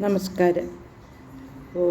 നമസ്കാരം. ഓ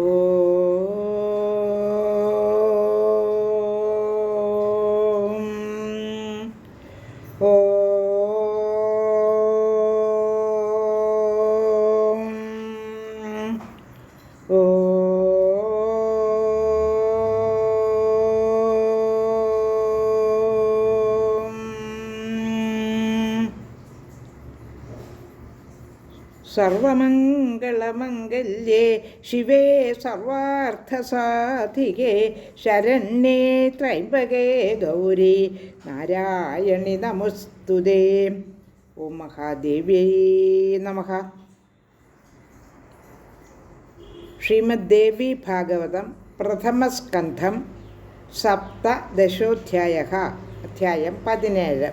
സർവമംഗളമംഗല്യേ ശിവേ സർവാർത്ഥസാധികേ ശരണ്യേ ത്രൈംബകേ ഗൗരി നാരായണി നമസ്തുതേ. ഓം മഹാദേവ്യേ നമ. ശ്രീമദ്ദേവി ഭാഗവതം പ്രഥമസ്കന്ധം സപ്തദശോധ്യായ അധ്യായം പതിനേഴ്.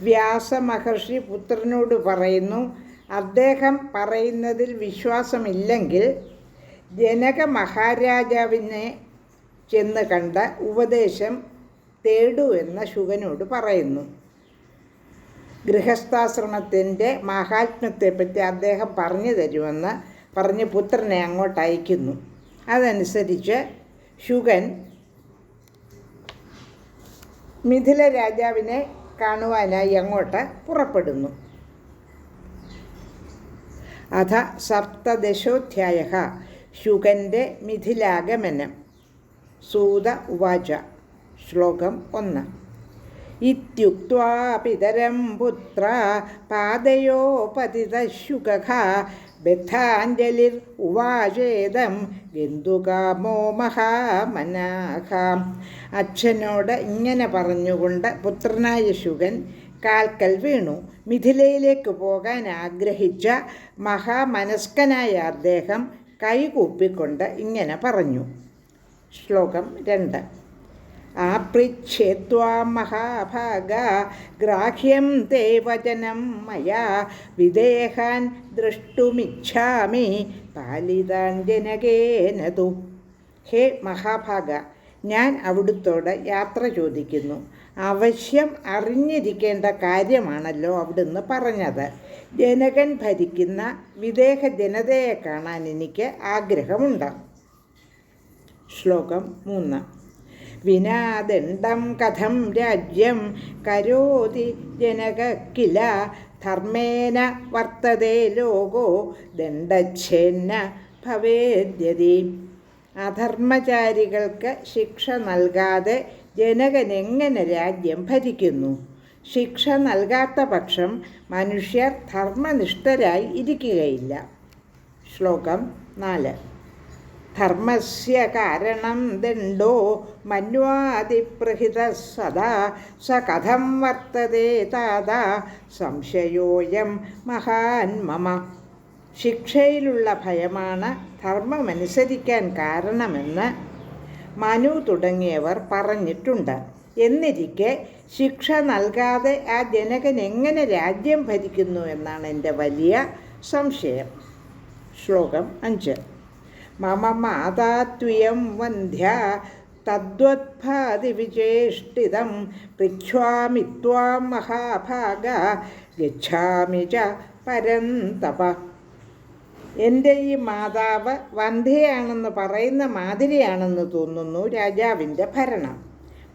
വ്യാസമഹർഷി പുത്രനോട് പറയുന്നു അദ്ദേഹം പറയുന്നതിൽ വിശ്വാസമില്ലെങ്കിൽ ജനക മഹാരാജാവിനെ ചെന്ന് കണ്ട ഉപദേശം തേടൂ എന്ന ശുഗനോട് പറയുന്നു. ഗൃഹസ്ഥാശ്രമത്തിന്റെ മഹാത്മ്യത്തെപ്പറ്റി അദ്ദേഹം പറഞ്ഞു തരുമെന്ന് പറഞ്ഞ് പുത്രനെ അങ്ങോട്ട് അയക്കുന്നു. അതനുസരിച്ച് ശുഗൻ മിഥില രാജാവിനെ കാണുവാനായി അങ്ങോട്ട് പുറപ്പെടുന്നു. അഥ സപ്തദശോധ്യായ ശുകന്റെ മിഥിലാഗമനം. സൂത ഉവാച. ശ്ലോകം ഒന്ന്. ഇത്യുക്വാ പിതരം പുത്ര പാതയോ പതിതശുക ബദ്ധാഞ്ജലിർ ഉവാചേതം. ബിന്ദുകാമോ മഹാമനാഹാം? അച്ഛനോട് ഇങ്ങനെ പറഞ്ഞുകൊണ്ട് പുത്രനായ ശുഗൻ കാൽക്കൽ വീണു. മിഥിലയിലേക്ക് പോകാൻ ആഗ്രഹിച്ച മഹാമനസ്കനായ അദ്ദേഹം കൈകൂപ്പിക്കൊണ്ട് ഇങ്ങനെ പറഞ്ഞു. ശ്ലോകം രണ്ട്. ആപൃച്ഛേത്വാ മഹാഭാഗ ഗ്രാഹ്യം തേ വചനം മയാ. വിദേഹാൻ ദ്രഷ്ടുമിച്ഛാമി പാലിതാൻ ജനകേനതു ഹേ മഹാഭാഗ ഞാൻ അവിടുത്തോട് യാത്ര ചോദിക്കുന്നു. അവശ്യം അറിഞ്ഞിരിക്കേണ്ട കാര്യമാണല്ലോ അവിടുന്ന് പറഞ്ഞത്. ജനകൻ ഭരിക്കുന്ന വിദേഹ ജനതയെ കാണാൻ എനിക്ക് ആഗ്രഹമുണ്ട്. ശ്ലോകം മൂന്ന്. വിനാദണ്ഡം കഥം രാജ്യം കരോതി ജനക കില ധർമ്മേന വർത്തതേ ലോകോ ദണ്ഡച്ഛേന്ന ഭവേദ്യതി. അധർമ്മചാരികൾക്ക് ശിക്ഷ നൽകാതെ ജനകൻ എങ്ങനെ രാജ്യം ഭരിക്കുന്നു? ശിക്ഷ നൽകാത്ത പക്ഷം മനുഷ്യർ ധർമ്മനിഷ്ഠരായി ഇരിക്കുകയില്ല. ശ്ലോകം നാല്. ധർമ്മസ്യ കാരണം ദണ്ഡോ മന്വാതിപ്രഹിത സദാ സ കഥം വർത്തതേ താതാ സംശയോയം മഹാൻ മമ. ശിക്ഷയിലുള്ള ഭയമാണ് ധർമ്മമനുസരിക്കാൻ കാരണമെന്ന് മനു തുടങ്ങിയവർ പറഞ്ഞിട്ടുണ്ട്. എന്നിരിക്കെ ശിക്ഷ നൽകാതെ ആ ജനകൻ എങ്ങനെ രാജ്യം ഭരിക്കുന്നു എന്നാണ് എന്റെ വലിയ സംശയം. ശ്ലോകം അഞ്ച്. മമ മാതാത്വയം വന്ധ്യ തദ്വത്ഭാതിവിചേഷ്ടിതം പൃച്ഛ്വാമി ത്വാം മഹാഭാഗ ഗച്ഛാമി ച പരന്തപ. എന്റെ ഈ മാതാവ് വന്ധ്യയാണെന്ന് പറയുന്ന മാതിരിയാണെന്ന് തോന്നുന്നു രാജാവിന്റെ ഭരണം.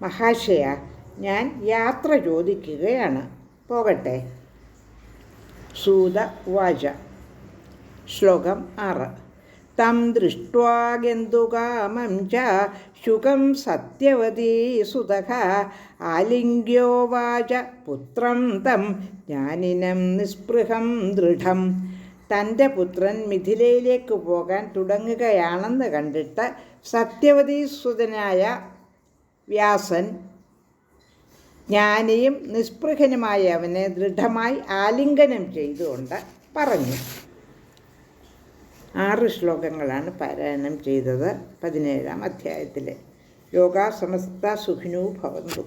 മഹാശയ ഞാൻ യാത്ര ചോദിക്കുകയാണ്. പോകട്ടെ. സൂത വാച. ശ്ലോകം ആറ്. തം ദൃഷ്ടുകാമം ച ശുഖം സത്യവതീ സുതഃ ആലിംഗ്യോവാച പുത്രം തം ജ്ഞാനിനം നിസ്പൃഹം ദൃഢം തന്റെ പുത്രൻ മിഥിലയിലേക്ക് പോകാൻ തുടങ്ങുകയാണെന്ന് കണ്ടിട്ട് സത്യവതീ സുതനായ വ്യാസൻ ജ്ഞാനിയും നിസ്പൃഹനുമായ അവനെ ദൃഢമായി ആലിംഗനം ചെയ്തുകൊണ്ട് പറഞ്ഞു. ആറ് ശ്ലോകങ്ങളാണ് പാരായണം ചെയ്തത് പതിനേഴാം അധ്യായത്തിൽ യോഗാ സമസ്ത സുഖിനു ഭവന്തു.